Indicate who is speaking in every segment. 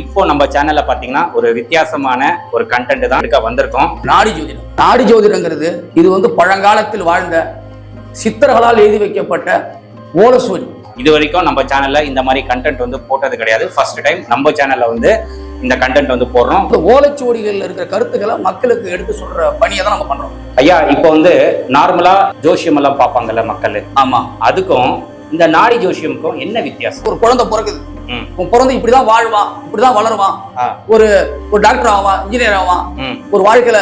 Speaker 1: இப்போ நம்ம சேனல்ல பாத்தீங்கன்னா ஒரு வித்தியாசமான ஒரு கண்டென்ட் தான் எடுக்க வந்திருக்கோம்.
Speaker 2: நாடி ஜோதிடம். நாடி ஜோதிடங்கிறது இது வந்து பழங்காலத்தில் வாழ்ந்த சித்தர்களால் எழுதி வைக்கப்பட்ட ஓலசுவடி
Speaker 1: இது வரைக்கும் நம்ம சேனல்ல இந்த மாதிரி கண்டென்ட் வந்து போட்டது கிடையாது. ஃபர்ஸ்ட் டைம் நம்ம சேனல்ல வந்து இந்த கண்டென்ட் வந்து போடுறோம்.
Speaker 2: இந்த ஓலைச்சுவடிகளில் இருக்கிற கருத்துக்களை மக்களுக்கு எடுத்து சொல்ற பணியை தான் நம்ம பண்றோம்.
Speaker 1: ஐயா இப்போ வந்து நார்மலா ஜோசியம் எல்லாம் பார்ப்பாங்கல்ல மக்கள்?
Speaker 2: ஆமா.
Speaker 1: அதுக்கும் இந்த நாடி ஜோசியமுக்கும் என்ன வித்தியாசம்?
Speaker 2: ஒரு குழந்தை பிறக்குது.
Speaker 1: ம்,
Speaker 2: உன் பிறந்து இப்படிதான் வாழ்வான் இப்படிதான் வளருவான் ஒரு ஒரு டாக்டர் ஆவான் இன்ஜினியர் ஆவான் ஒரு வாழ்க்கையில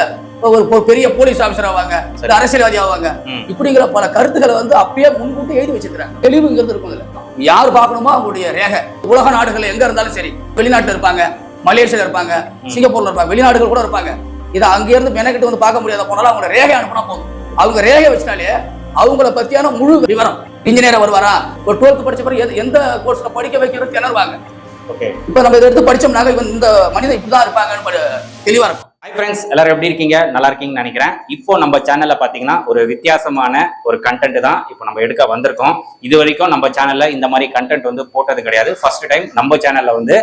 Speaker 2: ஒரு பெரிய போலீஸ் ஆபீசர் ஆவாங்க அரசியல்வாதி ஆவாங்க. இப்படிங்கிற பல கருத்துக்களை வந்து அப்பயே முன்கூட்டி எழுதி வச்சிருக்காங்க தெளிவுங்கிறது இருக்கும் இதுல. யார் பார்க்கணுமோ அவங்களுடைய ரேகை. உலக நாடுகள் எங்க இருந்தாலும் சரி வெளிநாட்டுல இருப்பாங்க மலேசியால இருப்பாங்க சிங்கப்பூர்ல இருப்பாங்க வெளிநாடுகள் கூட இருப்பாங்க. இதை அங்க இருந்து மெனக்கிட்டு வந்து பார்க்க முடியாத போனாலும் அவங்க ரேகை அனுப்புனா போதும். அவங்க ரேகை வச்சிட்டாலே அவங்கள பத்தியான முழு விவரம் இன்ஜினியரா வருவாரா ஒரு டுவெல்த் படிச்ச பிறகு எந்த கோர்ஸ்ல படிக்க வைக்கிறது திணறுவாங்க
Speaker 1: ஓகே
Speaker 2: இப்ப நம்ம இதை எடுத்து படிச்சோம்னாக்க இவன் இந்த மனிதன் இப்படிதான் இருப்பாங்கன்னு ப- தெளிவா இருக்கும்.
Speaker 1: ஹாய் ஃப்ரெண்ட்ஸ் எல்லாரும் எப்படி இருக்கீங்க? நல்லா இருக்கீங்கன்னு நினைக்கிறேன். இப்போ நம்ம சேனல்ல பாத்தீங்கன்னா ஒரு வித்தியாசமான ஒரு கண்டென்ட் தான் இப்போ நம்ம எடுக்க வந்திருக்கோம். இது வரைக்கும் நம்ம சேனல்ல இந்த மாதிரி கண்டென்ட் வந்து போட்டது கிடையாது. ஃபர்ஸ்ட் டைம் நம்ம சேனல்ல வந்து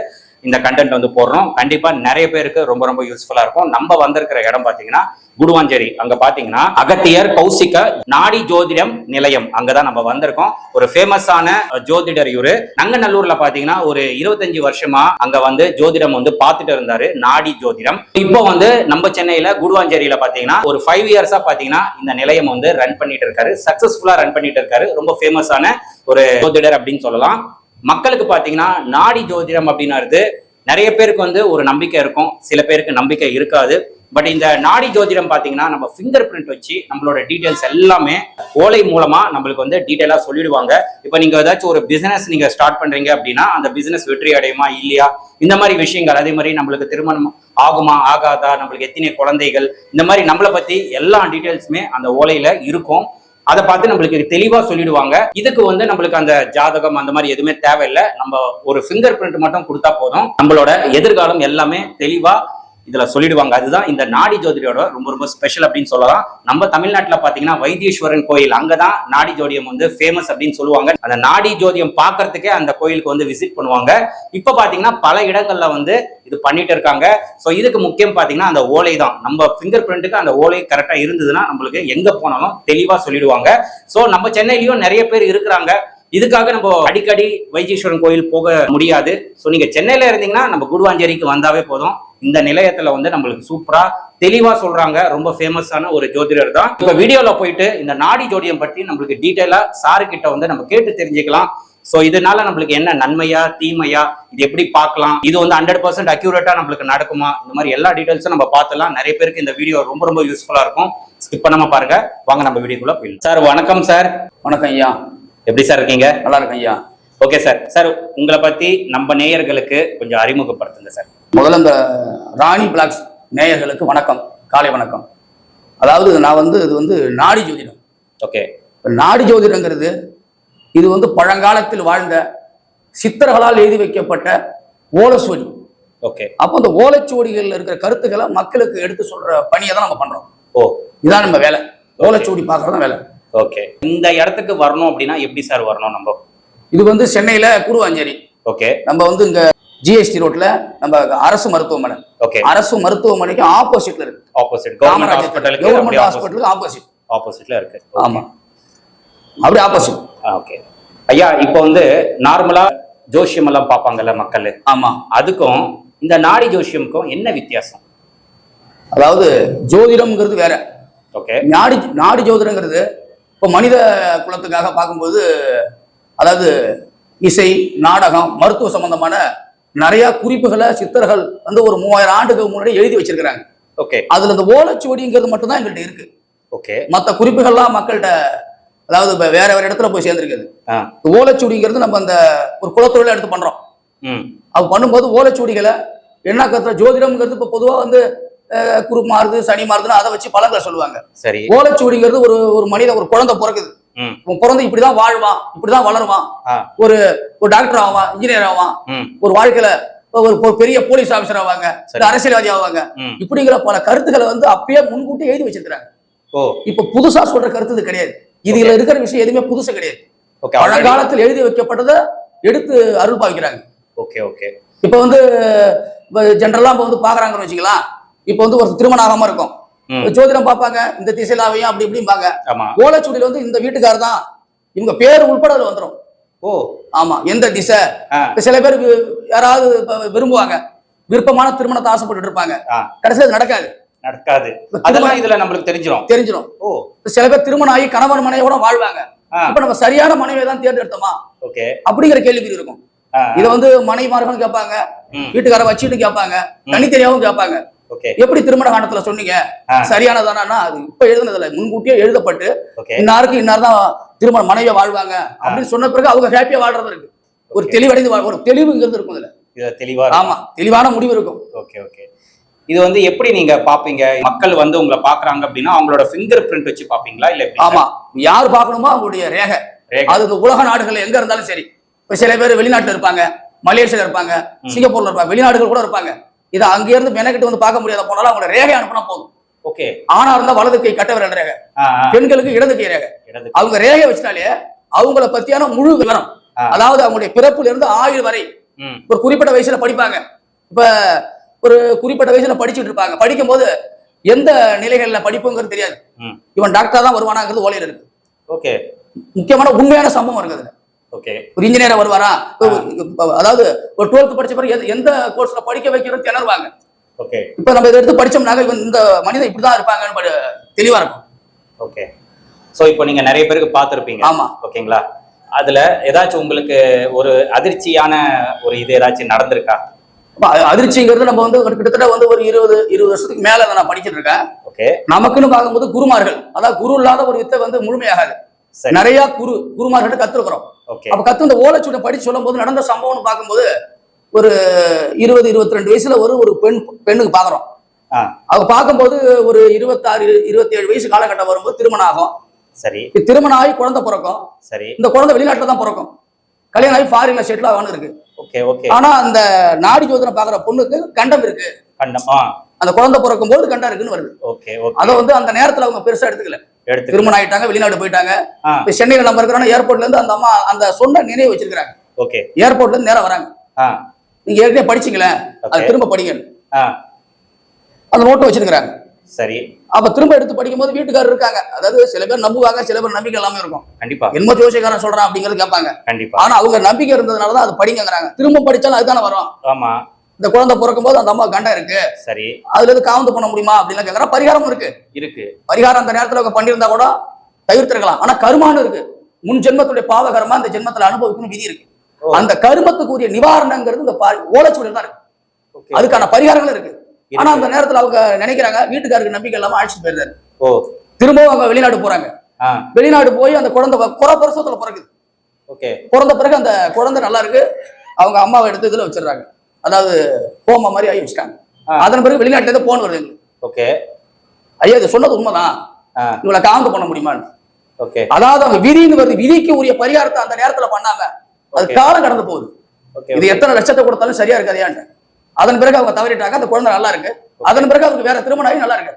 Speaker 1: இந்த கண்டென்ட் வந்து போடுறோம். கண்டிப்பா நிறைய பேருக்கு ரொம்ப ரொம்ப யூஸ்ஃபுல்லா இருக்கும். நம்ம வந்திருக்கிற இடம் பாத்தீங்கன்னா குடுவாஞ்சேரி. அங்க பாத்தீங்கன்னா அகத்தியர் கௌசிக்க நாடி ஜோதிடம் நிலையம். அங்கதான் நம்ம வந்திருக்கோம். ஒரு ஃபேமஸான ஜோதிடர் இவரு. நங்கநல்லூர்ல பாத்தீங்கன்னா ஒரு இருபத்தஞ்சு வருஷமா அங்க வந்து ஜோதிடம் வந்து பார்த்துட்டு இருந்தாரு. நாடி ஜோதிடம். இப்போ வந்து நம்ம சென்னையில குடுவாஞ்சேரியில பாத்தீங்கன்னா ஒரு ஃபைவ் இயர்ஸா பாத்தீங்கன்னா இந்த நிலையம் வந்து ரன் பண்ணிட்டு இருக்காரு. சக்சஸ்ஃபுல்லா ரன் பண்ணிட்டு இருக்காரு. ரொம்ப ஃபேமஸான ஒரு ஜோதிடர் அப்படின்னு சொல்லலாம். மக்களுக்கு பார்த்தீங்கன்னா நாடி ஜோதிடம் அப்படின்றது நிறைய பேருக்கு வந்து ஒரு நம்பிக்கை இருக்கும். சில பேருக்கு நம்பிக்கை இருக்காது. பட் இந்த நாடி ஜோதிடம் பார்த்தீங்கன்னா நம்ம ஃபிங்கர் பிரிண்ட் வச்சு நம்மளோட டீட்டெயில்ஸ் எல்லாமே ஓலை மூலமா நம்மளுக்கு வந்து டீட்டெயிலாக சொல்லிடுவாங்க. இப்போ நீங்க ஏதாச்சும் ஒரு பிசினஸ் நீங்க ஸ்டார்ட் பண்றீங்க அப்படின்னா அந்த பிசினஸ் வெற்றி அடையுமா இல்லையா? இந்த மாதிரி விஷயங்கள் அதே மாதிரி நம்மளுக்கு திருமணம் ஆகுமா ஆகாதா? நம்மளுக்கு எத்தனை குழந்தைகள்? இந்த மாதிரி நம்மளை பத்தி எல்லா டீட்டெயில்ஸுமே அந்த ஓலையில இருக்கும். அதை பார்த்து நம்மளுக்கு தெளிவா சொல்லிடுவாங்க. இதுக்கு வந்து நம்மளுக்கு அந்த ஜாதகம் அந்த மாதிரி எதுவுமே தேவையில்லை. நம்ம ஒரு ஃபிங்கர் பிரிண்ட் மட்டும் கொடுத்தா போதும். நம்மளோட எதிர்காலம் எல்லாமே தெளிவா இதுல சொல்லிடுவாங்க. அதுதான் இந்த நாடி ஜோதிடரோட ரொம்ப ரொம்ப ஸ்பெஷல் அப்படின்னு சொல்லலாம். நம்ம தமிழ்நாட்டுல பாத்தீங்கன்னா வைத்தீஸ்வரன் கோயில் அங்கதான் நாடி ஜோதியம் வந்து ஃபேமஸ் அப்படின்னு சொல்லுவாங்க. அந்த நாடி ஜோதியம் பார்க்கறதுக்கே அந்த கோயிலுக்கு வந்து விசிட் பண்ணுவாங்க. இப்ப பாத்தீங்கன்னா பல இடங்கள்ல வந்து இது பண்ணிட்டு இருக்காங்க. ஸோ இதுக்கு முக்கியம் பாத்தீங்கன்னா அந்த ஓலை தான். நம்ம ஃபிங்கர் பிரிண்ட்டுக்கு அந்த ஓலை கரெக்டா இருந்ததுன்னா நம்மளுக்கு எங்க போனாலும் தெளிவா சொல்லிடுவாங்க. ஸோ நம்ம சென்னையிலயும் நிறைய பேர் இருக்கிறாங்க. இதுக்காக நம்ம அடிக்கடி வைத்தீஸ்வரன் கோயில் போக முடியாது. ஸோ நீங்க சென்னையில இருந்தீங்கன்னா நம்ம குடுவாஞ்சேரிக்கு வந்தாவே போதும். இந்த நிலையத்துல வந்து நம்மளுக்கு சூப்பரா தெளிவா சொல்றாங்க. ரொம்ப ஃபேமஸான ஒரு ஜோதிடர் தான். இப்ப வீடியோல போயிட்டு இந்த நாடி ஜோதியம் பற்றி நம்மளுக்கு டீட்டெயிலா சாரு கிட்ட வந்து நம்ம கேட்டு தெரிஞ்சுக்கலாம். சோ இதனால நம்மளுக்கு என்ன நன்மையா தீமையா இது எப்படி பார்க்கலாம்? இது வந்து ஹண்ட்ரட் பர்சன்ட் அக்யூரேட்டா நம்மளுக்கு நடக்குமா? இந்த மாதிரி எல்லா டீடைல்ஸும் நம்ம பார்த்துலாம். நிறைய பேருக்கு இந்த வீடியோ ரொம்ப ரொம்ப யூஸ்ஃபுல்லா இருக்கும். ஸ்கிப் பண்ணாம பாருங்க. வாங்க நம்ம வீடியோக்குள்ள போயிடலாம். சார் வணக்கம் சார்
Speaker 2: வணக்கம் ஐயா.
Speaker 1: எப்படி சார் இருக்கீங்க?
Speaker 2: நல்லா இருக்கும் ஐயா.
Speaker 1: ஓகே சார் சார் உங்களை பத்தி நம்ம நேயர்களுக்கு கொஞ்சம் அறிமுகப்படுத்துங்க சார்
Speaker 2: முதல்ல இந்த ராணி பிளாக்ஸ் நேயர்களுக்கு வணக்கம். காலை வணக்கம். அதாவது நான் வந்து இது வந்து நாடி ஜோதிடம்.
Speaker 1: ஓகே
Speaker 2: நாடி ஜோதிடங்கிறது இது வந்து பழங்காலத்தில் வாழ்ந்த சித்தர்களால் எழுதி வைக்கப்பட்ட ஓலச்சுவடி
Speaker 1: ஓகே
Speaker 2: அப்போ அந்த ஓலைச்சுவடிகளில் இருக்கிற கருத்துக்களை மக்களுக்கு எடுத்து சொல்ற பணியை தான் நம்ம பண்றோம்.
Speaker 1: ஓ.
Speaker 2: இதான் நம்ம வேலை. ஓலைச்சுவடி பார்க்கறது தான் வேலை.
Speaker 1: ஓகே இந்த இடத்துக்கு வரணும் அப்படின்னா எப்படி சார் வரணும் நம்ம?
Speaker 2: இது வந்து சென்னையில குருவாஞ்சேரி.
Speaker 1: ஓகே
Speaker 2: நம்ம வந்து இங்க ஜிஎஸ்டி ரோட்ல நம்ம அரசு மருத்துவமனை.
Speaker 1: ஓகே
Speaker 2: அரசு மருத்துவமனைக்கு ஆப்போசிட்ல இருக்கு.
Speaker 1: ஆப்போசிட் கவர்மெண்ட் ஹாஸ்பிட்டலுக்கு
Speaker 2: கவர்மெண்ட் ஹாஸ்பிட்டலுக்கு ஆப்போசிட்
Speaker 1: ஆப்போசிட்ல இருக்கு.
Speaker 2: ஆமா. அப்படியே ஆப்போசிட்
Speaker 1: ஓகே ஐயா இப்போ வந்து நார்மலா ஜோசியம் எல்லாம் பார்ப்பாங்கல்ல மக்கள்?
Speaker 2: ஆமா.
Speaker 1: அதுக்கும் இந்த நாடி ஜோசியமுக்கும் என்ன வித்தியாசம்?
Speaker 2: அதாவது ஜோதிடம்ங்கிறது வேற.
Speaker 1: ஓகே
Speaker 2: நாடி நாடி ஜோதிடங்கிறது இப்போ மனித குலத்துக்காக பார்க்கும்போது அதாவது இசை நாடகம் மருத்துவ சம்பந்தமான நிறைய குறிப்புகளை சித்தர்கள் வந்து ஒரு மூவாயிரம் ஆண்டுக்கு முன்னாடி எழுதி வச்சிருக்கிறாங்க.
Speaker 1: ஓகே.
Speaker 2: அதுல இந்த ஓலைச்சுவடிங்கிறது மட்டும்தான் எங்கள்கிட்ட இருக்கு.
Speaker 1: ஓகே.
Speaker 2: மற்ற குறிப்புகள்லாம் மக்கள்கிட்ட அதாவது இப்ப வேற வேற இடத்துல போய் சேர்ந்துருக்குது. ஓலைச்சுவடிங்கிறது நம்ம அந்த ஒரு குலத்தொழிலை எடுத்து பண்றோம். அது பண்ணும்போது ஓலைச்சுவடிகளை என்ன கருத்துல ஜோதிடம்ங்கிறது இப்ப பொதுவா வந்து குரு மாறுது சனி மாறுதுன்னு அதை வச்சு பலன்களை சொல்லுவாங்க.
Speaker 1: சரி.
Speaker 2: ஓலைச்சுவடிங்கிறது ஒரு ஒரு மனித ஒரு குழந்தை பிறக்குது. உன் குழந்தை இப்படிதான் வாழ்வான் இப்படிதான் வளருவான் ஒரு ஒரு டாக்டர் ஆவான் இன்ஜினியர் ஆவான் ஒரு வாழ்க்கையில ஒரு பெரிய போலீஸ் ஆபீசர் ஆவாங்க அரசியல்வாதி ஆவாங்க. இப்படிங்கிற பல கருத்துக்களை வந்து அப்பயே முன்கூட்டி எழுதி வச்சிருக்காங்க
Speaker 1: ஓ.
Speaker 2: இப்ப புதுசா சொல்ற கருத்து இது கிடையாது. இதுல இருக்கிற விஷயம் எதுவுமே புதுசு கிடையாது. பழங்காலத்தில் எழுதி வைக்கப்பட்டதை எடுத்து அருள் பாவிக்கிறாங்க.
Speaker 1: Okay okay.
Speaker 2: இப்போ வந்து இப்போ ஜென்ரலாக இப்போ வந்து பார்க்குறாங்கன்னு வச்சுக்கலாம். இப்போ வந்து ஒரு திருமணம் ஆகாம இருக்கும். ஜோதிடம் பார்ப்பாங்க இந்த திசையிலாவையும் அப்படி இப்படிம்பாங்க
Speaker 1: ஆமா.
Speaker 2: ஓலைச்சுவடியில் வந்து இந்த வீட்டுக்காரர் தான் இவங்க பேர் உள்பட வந்துடும்
Speaker 1: ஓ.
Speaker 2: ஆமா எந்த திசை? சில பேர் யாராவது விரும்புவாங்க. விருப்பமான திருமணத்தை ஆசைப்பட்டு இருப்பாங்க. கடைசியில் நடக்காது.
Speaker 1: நடக்காது. அதெல்லாம் இதுல நம்மளுக்கு தெரிஞ்சிரும்.
Speaker 2: தெரிஞ்சிடும்
Speaker 1: ஓ.
Speaker 2: சில பேர் திருமணம் ஆகி கணவன் மனைவியோட வாழ்வாங்க. இப்ப நம்ம சரியான மனைவியை தான் தேர்ந்தெடுத்தோமா?
Speaker 1: ஓகே.
Speaker 2: அப்படிங்கிற கேள்வி இருக்கும். இதை வந்து மனைவிமார்களும் கேட்பாங்க வீட்டுக்கார வச்சுட்டு கேட்பாங்க தனித்தனியாவும் கேட்பாங்க. எப்படி திருமண காலத்துல சொன்னீங்க. சரியானதானா? அது இப்ப எழுதுனதுல முன்கூட்டியே எழுதப்பட்டு இன்னாருக்கு இன்னார் தான் திருமண மனைவியா வாழ்வாங்க அப்படின்னு சொன்ன பிறகு அவங்க ஹாப்பியா வாழ்றது இருக்கு. ஒரு தெளிவடைந்து ஒரு தெளிவுங்கிறது இருக்கும் இதுல
Speaker 1: தெளிவா
Speaker 2: ஆமா தெளிவான முடிவு இருக்கும்.
Speaker 1: ஓகே ஓகே இது வந்து எப்படி நீங்க பாப்பீங்க? மக்கள் வந்து உங்களை பாக்குறாங்க அப்படின்னா அவங்களோட ஃபிங்கர் பிரிண்ட் வச்சு பாப்பீங்களா? இல்ல
Speaker 2: ஆமா. யார் பார்க்கணுமோ அவங்களுடைய ரேகை.
Speaker 1: ரேகை.
Speaker 2: அது இந்த உலக நாடுகள் எங்க இருந்தாலும் சரி. இப்ப சில பேர் வெளிநாட்டுல இருப்பாங்க மலேசியால இருப்பாங்க சிங்கப்பூர்ல இருப்பாங்க வெளிநாடுகள் கூட இருப்பாங்க. இதை அங்க இருந்து மெனக்கிட்டு வந்து பார்க்க முடியாத போனாலும் அவங்களோட ரேகை அனுப்புனா போதும்.
Speaker 1: ஓகே.
Speaker 2: ஆணா இருந்தா வலது கை கட்ட விரல் ரேகை. பெண்களுக்கு இடது கை ரேகை. அவங்க ரேகை வச்சிட்டாலே அவங்கள பத்தியான முழு விவரம். அதாவது அவங்களுடைய பிறப்புல இருந்து ஆயுள் வரை ஒரு குறிப்பிட்ட வயசுல படிப்பாங்க. இப்ப ஒரு குறிப்பிட்ட வயசுல படிச்சுட்டு இருப்பாங்க. படிக்கும்போது எந்த நிலைகள்ல படிப்புங்கிறது தெரியாது. இவன் டாக்டர் தான் வருவானாங்கிறது ஓலையில இருக்கு.
Speaker 1: ஓகே.
Speaker 2: முக்கியமான உண்மையான சம்பவம் இருக்குது.
Speaker 1: ஓகே
Speaker 2: ஒரு இன்ஜினியரா வருவாரா? அதாவது ஒரு டுவெல்த் படிச்ச பிறகு எந்த- கோர்ஸ்ல படிக்க வைக்கிறது திணறுவாங்க.
Speaker 1: ஓகே
Speaker 2: இப்ப நம்ம இதை எடுத்து படிச்சோம்னாக்க இந்த மனிதன் இப்படிதான் இருப்பாங்கன்னு தெளிவா இருக்கும்.
Speaker 1: ஓகே சோ இப்போ நீங்க நிறைய பேருக்கு பார்த்திருப்பீங்க.
Speaker 2: ஆமா.
Speaker 1: ஓகேங்களா அதுல ஏதாச்சும் உங்களுக்கு ஒரு அதிர்ச்சியான ஒரு இது ஏதாச்சும் நடந்திருக்கா?
Speaker 2: அதிர்ச்சிங்கிறது நம்ம வந்து கிட்டத்தட்ட வந்து ஒரு இருபது இருபது வருஷத்துக்கு மேல அதை நான் படிச்சிட்டு இருக்கேன்.
Speaker 1: ஓகே
Speaker 2: நமக்குன்னு பார்க்கும்போது குருமார்கள். அதாவது குரு இல்லாத ஒரு வித்தை வந்து முழுமையாகாது. நிறைய குரு குருமார்கிட்ட கத்துருக்குறோம். அப்ப கத்து இந்த ஓலைச்சுவடை படிச்சு சொல்லும் போது நடந்த சம்பவம்னு பார்க்கும்போது ஒரு இருபது இருபத்தி ரெண்டு வயசுல ஒரு ஒரு பெண் பெண்ணுக்கு பாக்குறோம். அவங்க பார்க்கும்போது ஒரு இருபத்தாறு இருபத்தி ஏழு வயசு காலகட்டம் வரும்போது திருமணம் ஆகும்.
Speaker 1: சரி.
Speaker 2: திருமணம் ஆகி குழந்தை பிறக்கும்.
Speaker 1: சரி.
Speaker 2: இந்த குழந்தை வெளிநாட்டுல தான் பிறக்கும். கல்யாணம் ஆகி ஃபாரின்ல செட்டில் ஆகணும் இருக்கு.
Speaker 1: ஓகே ஓகே
Speaker 2: ஆனா அந்த நாடி ஜோதிடம் பாக்குற பொண்ணுக்கு கண்டம் இருக்கு.
Speaker 1: கண்டம்
Speaker 2: அந்த குழந்தை பிறக்கும் போது கண்டம் இருக்குன்னு வருது.
Speaker 1: ஓகே
Speaker 2: அதை வந்து அந்த நேரத்துல அவங்க பெருசா எடுத்துக்கல.
Speaker 1: எடுத்து
Speaker 2: திருமணம் ஆயிட்டாங்க வெளிநாடு போயிட்டாங்க. இப்ப சென்னையில நம்ம இருக்கிறோம் ஏர்போர்ட்ல இருந்து அந்த அம்மா அந்த சொன்ன நினைவு வச்சிருக்காங்க
Speaker 1: ஓகே.
Speaker 2: ஏர்போர்ட்ல இருந்து நேரா வராங்க. நீங்க ஏற்கனவே படிச்சீங்களே அது. திரும்ப படிங்க. அந்த நோட்டு வச்சிருக்காங்க
Speaker 1: சரி.
Speaker 2: அப்ப திரும்ப எடுத்து படிக்கும்போது வீட்டுக்காரர் இருக்காங்க. அதாவது சில பேர் நம்புவாங்க சில பேர் நம்பிக்கை இல்லாம இருக்கும்.
Speaker 1: கண்டிப்பா.
Speaker 2: என்ன ஜோசியக்காரன் சொல்றான் அப்படிங்கறது கேட்பாங்க.
Speaker 1: கண்டிப்பா.
Speaker 2: ஆனா அவங்க நம்பிக்கை இருந்ததுனாலதான் அது படிங்கங்கிறாங்க. திரும்ப படிச்சாலும் அதுதானே வரும்.
Speaker 1: ஆமா.
Speaker 2: இந்த குழந்தை பிறக்கும் போது அந்த அம்மா கண்டம் இருக்கு.
Speaker 1: சரி.
Speaker 2: அதுல இருந்து காவந்து பண்ண முடியுமா அப்படின்லாம் கேக்குறா. பரிகாரமும் இருக்கு.
Speaker 1: இருக்கு.
Speaker 2: பரிகாரம் அந்த நேரத்துல அவங்க பண்ணியிருந்தா கூட தவிர்த்திருக்கலாம். ஆனா கருமான்னு இருக்கு. முன் ஜென்மத்துடைய பாவ கர்மா இந்த ஜென்மத்துல அனுபவிக்கணும் விதி இருக்கு. அந்த கருமத்துக்குரிய நிவாரணங்கிறது இந்த ஓலைச்சுவடியில் தான் இருக்கு. அதுக்கான பரிகாரங்கள் இருக்கு. ஆனா அந்த நேரத்துல அவங்க நினைக்கிறாங்க வீட்டுக்காருக்கு நம்பிக்கை இல்லாம அழைச்சிட்டு போயிருந்தாரு. திரும்பவும் அவங்க வெளிநாடு போறாங்க. வெளிநாடு போய் அந்த குழந்தை குறை பிரசவத்துல பிறகுது
Speaker 1: ஓகே.
Speaker 2: பிறந்த பிறகு அந்த குழந்தை நல்லா இருக்கு. அவங்க அம்மாவை எடுத்து இதுல வச்சிடுறாங்க. அதாவது ஹோம மாதிரி ஆகி வச்சுட்டாங்க. அதன் பிறகு வெளிநாட்டுல இருந்து போன் வருது.
Speaker 1: ஓகே.
Speaker 2: ஐயா இது சொன்னது உண்மைதான். இவளை காவந்து பண்ண முடியுமான்னு.
Speaker 1: ஓகே.
Speaker 2: அதாவது அவங்க விதின்னு வருது விதிக்கு உரிய பரிகாரத்தை அந்த நேரத்துல பண்ணாங்க. அது. காலம் கடந்து போகுது. இது எத்தனை லட்சத்தை கொடுத்தாலும் சரியா இருக்காதியான்ட்டு அதன் பிறகு அவங்க தவறிட்டாங்க அந்த குழந்தை நல்லா இருக்கு. அதன் பிறகு அவருக்கு வேற திருமணம் ஆகி நல்லா இருக்கு.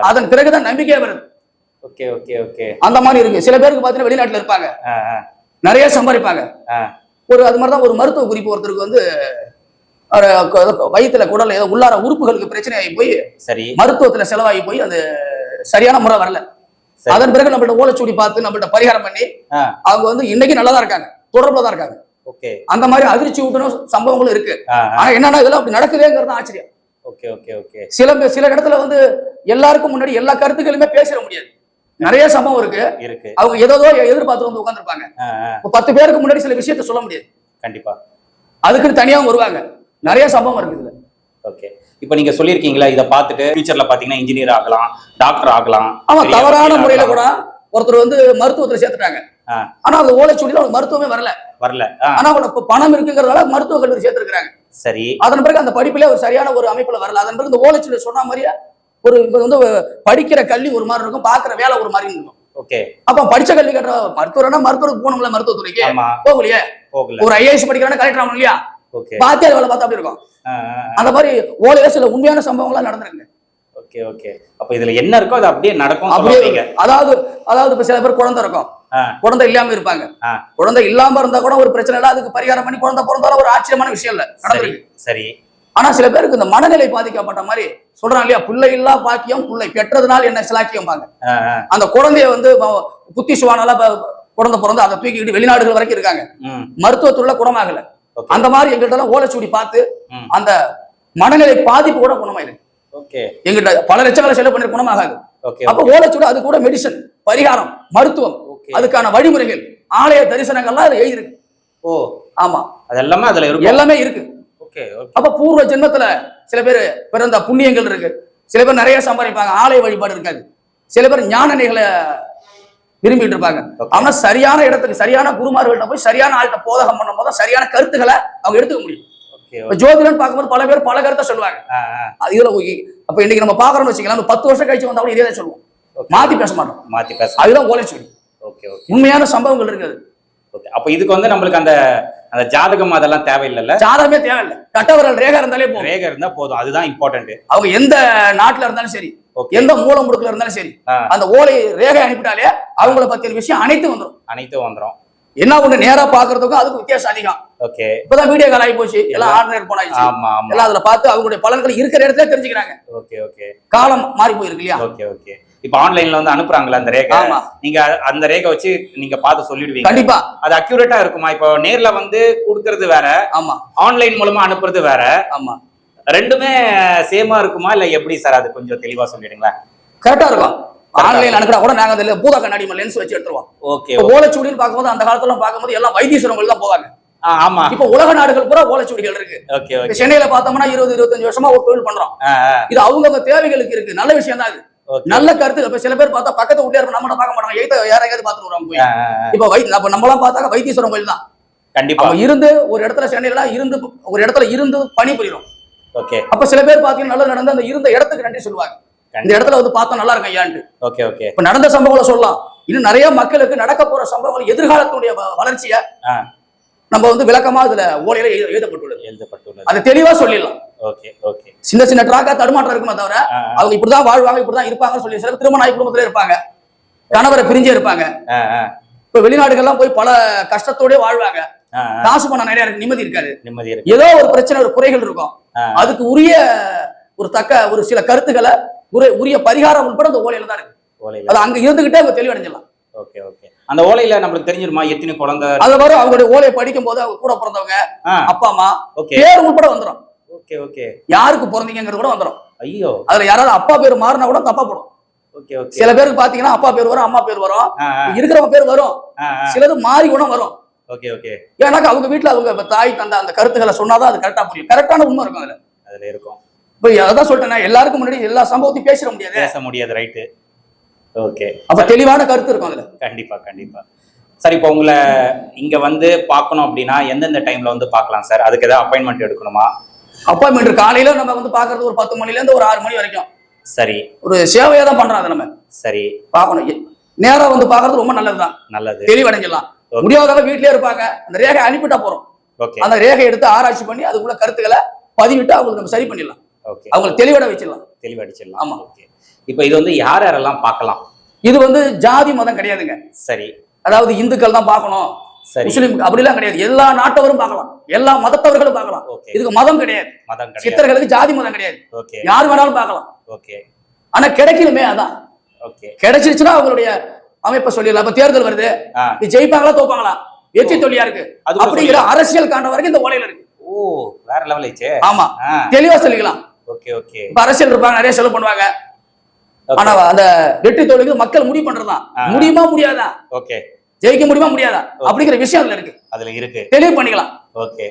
Speaker 2: அதன் பிறகுதான் நம்பிக்கையே வருது.
Speaker 1: Okay okay okay.
Speaker 2: அந்த மாதிரி இருக்கு. சில பேருக்கு பாத்தீங்கன்னா வெளிநாட்டுல இருப்பாங்க. நிறைய சம்பாதிப்பாங்க. ஒரு அது மாதிரிதான் ஒரு மருத்துவ குறிப்பு ஒருத்தருக்கு வந்து வயித்துல குடல் ஏதோ உள்ளார உறுப்புகளுக்கு பிரச்சனை ஆகி போய்
Speaker 1: சரி.
Speaker 2: மருத்துவத்துல செலவாகி போய் அது சரியான முறை வரல. அதன் பிறகு நம்மள்ட்ட ஓலைச்சூடி பார்த்து நம்மள்ட்ட பரிகாரம் பண்ணி அவங்க வந்து இன்னைக்கு நல்லா தான் இருக்காங்க. தொடர்புல தான் இருக்காங்க.
Speaker 1: ஓகே.
Speaker 2: அந்த மாதிரி அதிர்ச்சி ஊட்டணும் சம்பவங்களும் இருக்கு. ஆனா என்னன்னா இதெல்லாம் அப்படி நடக்குதேங்கிறது ஆச்சரியம்.
Speaker 1: Okay okay okay.
Speaker 2: சில சில இடத்துல வந்து எல்லாருக்கும் முன்னாடி எல்லா கருத்துக்களுமே பேசிட முடியாது. நிறைய சம்பவம் இருக்கு.
Speaker 1: இருக்கு.
Speaker 2: அவங்க ஏதோ எதிர்பார்த்து வந்து உட்காந்துருப்பாங்க பத்து பேருக்கு முன்னாடி சில விஷயத்த சொல்ல முடியாது.
Speaker 1: கண்டிப்பா.
Speaker 2: அதுக்குன்னு தனியாவும் வருவாங்க. நிறைய சம்பவம் இருக்குது
Speaker 1: ஓகே இப்போ நீங்க சொல்லியிருக்கீங்களா இதை பார்த்துட்டு ஃபியூச்சர்ல பாத்தீங்கன்னா இன்ஜினியர் ஆகலாம் டாக்டர் ஆகலாம்
Speaker 2: ஆமா தவறான முறையில. கூட ஒருத்தர் வந்து மருத்துவத்துல சேர்த்துட்டாங்க. ஆனா அந்த ஓலைச்சுவடியில அவங்களுக்கு மருத்துவமே வரல.
Speaker 1: வரல.
Speaker 2: ஆனா இப்ப பணம் இருக்குங்கிறதால மருத்துவ கல்லூரி சேர்த்திருக்காங்க
Speaker 1: சரி.
Speaker 2: அதன் பிறகு அந்த படிப்புல ஒரு சரியான ஒரு அமைப்புல வரல. அதன் பிறகு இந்த ஓலைச்சுவடி சொன்ன மாதிரியே ஒரு வந்து படிக்கிற கல்வி ஒரு மாதிரி இருக்கும் பாக்குற வேலை ஒரு மாதிரி இருக்கும்.
Speaker 1: ஓகே
Speaker 2: அப்ப படிச்ச கல்வி கட்டுற மருத்துவர்னா மருத்துவருக்கு போகணும்ல மருத்துவத்துறைக்கு. போகலையே?
Speaker 1: போகல.
Speaker 2: ஒரு ஐஏஎஸ் படிக்கிறானா கலெக்டர் ஆகணும் இல்லையா? பாத்தியார் வேலை பார்த்தா அப்படி இருக்கும். அந்த மாதிரி ஓலையில சில உண்மையான சம்பவங்கள்லாம் நடந்திருக்கு
Speaker 1: ஓகே ஓகே அப்ப இதுல என்ன இருக்கோ அது அப்படியே நடக்கும்
Speaker 2: அப்படியே அதாவது அதாவது இப்ப சில பேர் குழந்தை இருக்கும். குழந்தை இல்லாம இருப்பாங்க. குழந்தை இல்லாம இருந்தா கூட ஒரு பிரச்சனை இல்ல. அதுக்கு பரிகாரம் பண்ணி குழந்தை பிறந்தாலும் ஒரு ஆச்சரியமான விஷயம் இல்ல.
Speaker 1: சரி
Speaker 2: நடந்திருக்கு.
Speaker 1: சரி.
Speaker 2: ஆனா சில பேருக்கு இந்த மனநிலை பாதிக்கப்பட்ட மாதிரி சொல்றாங்க இல்லையா? பிள்ளை இல்லா பாக்கியம் பிள்ளை பெற்றதுனால் என்ன சிலாக்கியம் பாங்க. அந்த குழந்தைய வந்து ம- புத்தி சுவானால ப- குழந்தை பிறந்து அதை தூக்கிக்கிட்டு வெளிநாடுகள் வரைக்கும் இருக்காங்க. மருத்துவத்துள்ள குணமாகல. அந்த மாதிரி எங்கள்கிட்ட எல்லாம் ஓலைச்சுவடி பார்த்து. அந்த மனநிலை பாதிப்பு கூட குணமாயிருக்கு எங்கிட்ட பல லட்சங்களை செலவு பண்ணி குணமாகாது.
Speaker 1: ஓகே
Speaker 2: அப்ப ஓலைச்சுவடி அது கூட மெடிசன் பரிகாரம் மருத்துவம். அதுக்கான வழிமுறைகள் ஆலய தரிசனங்கள்லாம் அது எழுதிருக்கு
Speaker 1: ஓ.
Speaker 2: ஆமா.
Speaker 1: அது எல்லாமே அதுல இருக்கும்.
Speaker 2: எல்லாமே இருக்கு. அப்ப பூர்வ ஜென்மத்துல சில பேர் பிறந்த புண்ணியங்கள் இருக்கு. சில பேர் நிறைய சம்பாதிப்பாங்க. ஆலய வழிபாடு இருக்காது. சில பேர் ஞானனைகளை விரும்பிட்டு இருப்பாங்க. ஆனா சரியான இடத்துக்கு சரியான குருமார்கள்ட்ட போய் சரியான ஆள்கிட்ட போதகம் பண்ணும் போது சரியான கருத்துக்களை அவங்க எடுத்துக்க முடியும். ஜோதிடன் பார்க்கும்போது பல பேர் பல கருத்தை சொல்லுவாங்க. இதுல அப்ப இன்னைக்கு நம்ம பாக்குறோம்னு வச்சுக்கலாம் பத்து வருஷம் கழிச்சு கூட இதே தான் சொல்லுவோம். மாத்தி பேச மாட்டோம்.
Speaker 1: மாத்தி பேச
Speaker 2: அதுதான் ஓலைச்சுவடி.
Speaker 1: ஓகே ஓகே
Speaker 2: உண்மையான சம்பவங்கள் இருக்குது.
Speaker 1: ஓகே அப்ப இதுக்கு வந்து நம்மளுக்கு அந்த அந்த ஜாதகம் அதெல்லாம் தேவையில்லைல்ல?
Speaker 2: ஜாதகமே தேவையில்லை. கட்டவர்கள் ரேகா இருந்தாலே போதும்.
Speaker 1: ரேகை இருந்தா போதும். அதுதான் இம்பார்ட்டன்ட்
Speaker 2: அவங்க எந்த நாட்டுல இருந்தாலும் சரி எந்த மூல முடுக்குல இருந்தாலும் சரி. அந்த ஓலை ரேகை அனுப்பிட்டாலே அவங்கள பத்தின விஷயம் அனைத்து வந்துடும்
Speaker 1: அனைத்தும் வந்துரும்.
Speaker 2: என்ன ஒண்ணு நேரா பாக்குறதுக்கும் அதுக்கு வித்தியாசம் அதிகம்.
Speaker 1: ஓகே
Speaker 2: இப்பதான் வீடியோ கால் ஆகி போச்சு. எல்லாம் ஆர்டினரி போன் ஆயிடுச்சு எல்லாம் அதுல பார்த்து அவங்களுடைய பலன்கள் இருக்கிற இடத்துல தெரிஞ்சுக்கிறாங்க.
Speaker 1: ஓகே ஓகே
Speaker 2: காலம் மாறி போயிருக்கு இல்லையா
Speaker 1: ஓகே ஓகே இப்ப ஆன்லைன்ல வந்து அனுப்புறாங்கல்ல அந்த ரேகை. நீங்க அந்த ரேகை வச்சு நீங்க பார்த்து சொல்லிடுவீங்க.
Speaker 2: கண்டிப்பா.
Speaker 1: அது அக்யூரேட்டா இருக்குமா? இப்போ நேர்ல வந்து கொடுக்கறது வேற.
Speaker 2: ஆமா.
Speaker 1: ஆன்லைன் மூலமா அனுப்புறது வேற.
Speaker 2: ஆமா.
Speaker 1: ரெண்டுமே சேமா இருக்குமா? இல்ல எப்படி சார்? அது கொஞ்சம் தெளிவா சொல்லிடுங்களா?
Speaker 2: கரெக்டா இருக்கும். ஆன்லைன் அனுப்புறா கூட நாங்க அதுல பூதா கண்ணாடி லென்ஸ் வச்சு எடுத்துருவோம்.
Speaker 1: ஓகே
Speaker 2: ஓலைச்சுவடின்னு பார்க்கும்போது அந்த காலத்துல பார்க்கும்போது எல்லாம் வைத்தீஸ்வரங்கள் தான் போவாங்க.
Speaker 1: ஆமா.
Speaker 2: இப்ப உலக நாடுகள் பூரா ஓலைச்சுவடிகள் இருக்கு.
Speaker 1: ஓகே
Speaker 2: இப்ப
Speaker 1: ஓகே
Speaker 2: சென்னையில பார்த்தோம்னா இருபது இருபத்தஞ்சு வருஷமா ஒரு தொழில் பண்றோம். இது அவங்கவங்க தேவைகளுக்கு இருக்கு. நல்ல விஷயம் தான் இது நல்ல கருத்து. இப்ப சில பேர் பார்த்தா பக்கத்து வீட்டுல இருப்ப நம்மள பார்க்க மாட்டாங்க. எய்த யாரையாவது பார்த்துட்டு வருவாங்க போய்? இப்ப வை அப்ப நம்மளாம் பார்த்தாக்க வைத்தீஸ்வரன் கோயில் தான்.
Speaker 1: கண்டிப்பா.
Speaker 2: இருந்து ஒரு இடத்துல சென்னையில இருந்து ஒரு இடத்துல இருந்து பணி புரியும்
Speaker 1: ஓகே
Speaker 2: அப்ப சில பேர் பாத்தீங்கன்னா நல்லது நடந்து அந்த இருந்த இடத்துக்கு நன்றி சொல்லுவாங்க. இந்த இடத்துல வந்து பார்த்தா நல்லா இருக்கும் ஐயான்ட்டு.
Speaker 1: ஓகே ஓகே
Speaker 2: இப்ப நடந்த சம்பவங்களை சொல்லலாம். இன்னும் நிறைய மக்களுக்கு நடக்க போற சம்பவங்கள் எதிர்காலத்துடைய வளர்ச்சியை நம்ம வந்து விளக்கமா அதுல ஓலையில எழுத- எழுதப்பட்டுள்ளது.
Speaker 1: எழுதப்பட்டுள்ளது.
Speaker 2: அதை தெளிவா சொல்லிடலாம்.
Speaker 1: ஓகே ஓகே
Speaker 2: சின்ன சின்ன ட்ராக்கா தடுமாற்றம் இருக்குமே தவிர அவங்க இப்படிதான் வாழ்வாங்க இப்படிதான் இருப்பாங்கன்னு சொல்லி சில திருமண ஆகி குடும்பத்துல இருப்பாங்க. கணவரை பிரிஞ்சே இருப்பாங்க. இப்ப வெளிநாடுகள்லாம் போய் பல கஷ்டத்தோட வாழ்வாங்க. காசு பணம் நிறைய இருக்கு நிம்மதி இருக்காது.
Speaker 1: நிம்மதி இருக்கு.
Speaker 2: ஏதோ ஒரு பிரச்சனை ஒரு குறைகள் இருக்கும். அதுக்கு உரிய ஒரு தக்க ஒரு சில கருத்துக்களை உரிய- பரிகாரம் உட்பட அந்த ஓலையில தான் இருக்கு.
Speaker 1: ஓலையில
Speaker 2: அது அங்க இருந்துகிட்டே அவங்க தெளிவடைஞ்சிடலாம்.
Speaker 1: Okay okay. அந்த ஓலையில நம்மளுக்கு தெரிஞ்சிருமா? எத்தனை குழந்தை?
Speaker 2: அது வரும் அவங்களுடைய ஓலையை படிக்கும் போது அவங்க கூட பிறந்தவங்க அப்பா அம்மா
Speaker 1: ஓகே.
Speaker 2: பேர் உட்பட வந்துடும்
Speaker 1: ஓகே ஓகே.
Speaker 2: யாருக்கு பிறந்தீங்கிறது கூட வந்துடும்
Speaker 1: ஐயோ.
Speaker 2: அதுல யாராவது அப்பா பேர் மாறினா கூட தப்பா போடும். சில பேருக்கு பாத்தீங்கன்னா அப்பா பேர் வரும் அம்மா பேர் வரும். இருக்கிறவங்க பேர் வரும். சிலது மாறி கூட வரும்.
Speaker 1: ஓகே ஓகே
Speaker 2: ஏன்னாக்கா அவங்க வீட்டுல அவங்க தாய் தந்த அந்த கருத்துக்களை சொன்னாதான் அது கரெக்டா புரியும். கரெக்டான உண்மை இருக்கும் அதுல.
Speaker 1: அதுல இருக்கும்.
Speaker 2: இப்ப அதான் சொல்லிட்டேன் எல்லாருக்கும் முன்னாடி எல்லா சம்பவத்தையும் பேசிட முடியாது.
Speaker 1: பேச முடியாது ரைட்டு ஓகே
Speaker 2: அப்ப தெளிவான கருத்து இருக்கும் அதுல.
Speaker 1: கண்டிப்பா கண்டிப்பா. சார் இப்போ உங்களை இங்க வந்து பார்க்கணும் அப்படின்னா எந்தெந்த டைம்ல வந்து பார்க்கலாம் சார்? அதுக்கு ஏதாவது அப்பாயின்மெண்ட் எடுக்கணுமா?
Speaker 2: அப்பாயின்மெண்ட் காலையில நம்ம வந்து பாக்குறது ஒரு பத்து மணில இருந்து ஒரு ஆறு மணி வரைக்கும்.
Speaker 1: சரி.
Speaker 2: ஒரு சேவையா தான் பண்றோம் அதை நம்ம.
Speaker 1: சரி.
Speaker 2: பார்க்கணும். எ- நேரா வந்து பாக்குறது ரொம்ப நல்லதுதான்.
Speaker 1: நல்லது.
Speaker 2: தெளிவடைஞ்சிடலாம்.
Speaker 1: Okay.
Speaker 2: முடியாதவங்க வீட்லயே இருப்பாங்க. அந்த ரேகை அனுப்பிட்டா போறோம். அந்த ரேகை எடுத்து ஆராய்ச்சி பண்ணி அதுக்குள்ள கருத்துக்களை பதிவிட்டு அவங்களுக்கு நம்ம சரி பண்ணிடலாம். அவங்களை தெளிவட வச்சிடலாம்.
Speaker 1: தெளிவடிச்சிடலாம்.
Speaker 2: ஆமா.
Speaker 1: ஓகே இப்போ இது வந்து யார் யாரெல்லாம் பார்க்கலாம்?
Speaker 2: இது வந்து ஜாதி மதம் கிடையாதுங்க.
Speaker 1: சரி.
Speaker 2: அதாவது இந்துக்கள் தான் பார்க்கணும்.
Speaker 1: சரி.
Speaker 2: முஸ்லீம் அப்படிலாம் கிடையாது. எல்லா நாட்டவரும் பார்க்கலாம். எல்லா மதத்தவர்களும் பார்க்கலாம். இதுக்கு மதம் கிடையாது.
Speaker 1: மதம்
Speaker 2: சித்தர்களுக்கு ஜாதி மதம் கிடையாது. யார் வேணாலும் பார்க்கலாம்.
Speaker 1: ஓகே
Speaker 2: ஆனா கிடைக்கணுமே அதான்.
Speaker 1: ஓகே
Speaker 2: கிடைச்சிருச்சுன்னா அவங்களுடைய அமைப்பை சொல்லிடலாம். இப்ப தேர்தல் வருது. இது ஜெயிப்பாங்களா தோப்பாங்களா? வெற்றி தொல்லியா இருக்கு அப்படிங்கிற அரசியல் காண்ட வரைக்கும் இந்த ஓலையில இருக்கு.
Speaker 1: ஓ வேற லெவல் ஆயிடுச்சே.
Speaker 2: ஆமா. தெளிவா சொல்லிக்கலாம்.
Speaker 1: Okay okay.
Speaker 2: இப்ப அரசியல் இருப்பாங்க நிறைய செலவு பண்ணுவாங்க. ஆனா அந்த வெற்றி தோல்விக்கு மக்கள் முடிவு பண்றதுதான். முடியுமா முடியாதா?
Speaker 1: ஓகே.
Speaker 2: ஜெயிக்க முடியுமா முடியாதா? அப்படிங்கிற விஷயம் அதுல இருக்கு.
Speaker 1: அதுல இருக்கு.
Speaker 2: தெளிவு பண்ணிக்கலாம்.
Speaker 1: ஓகே.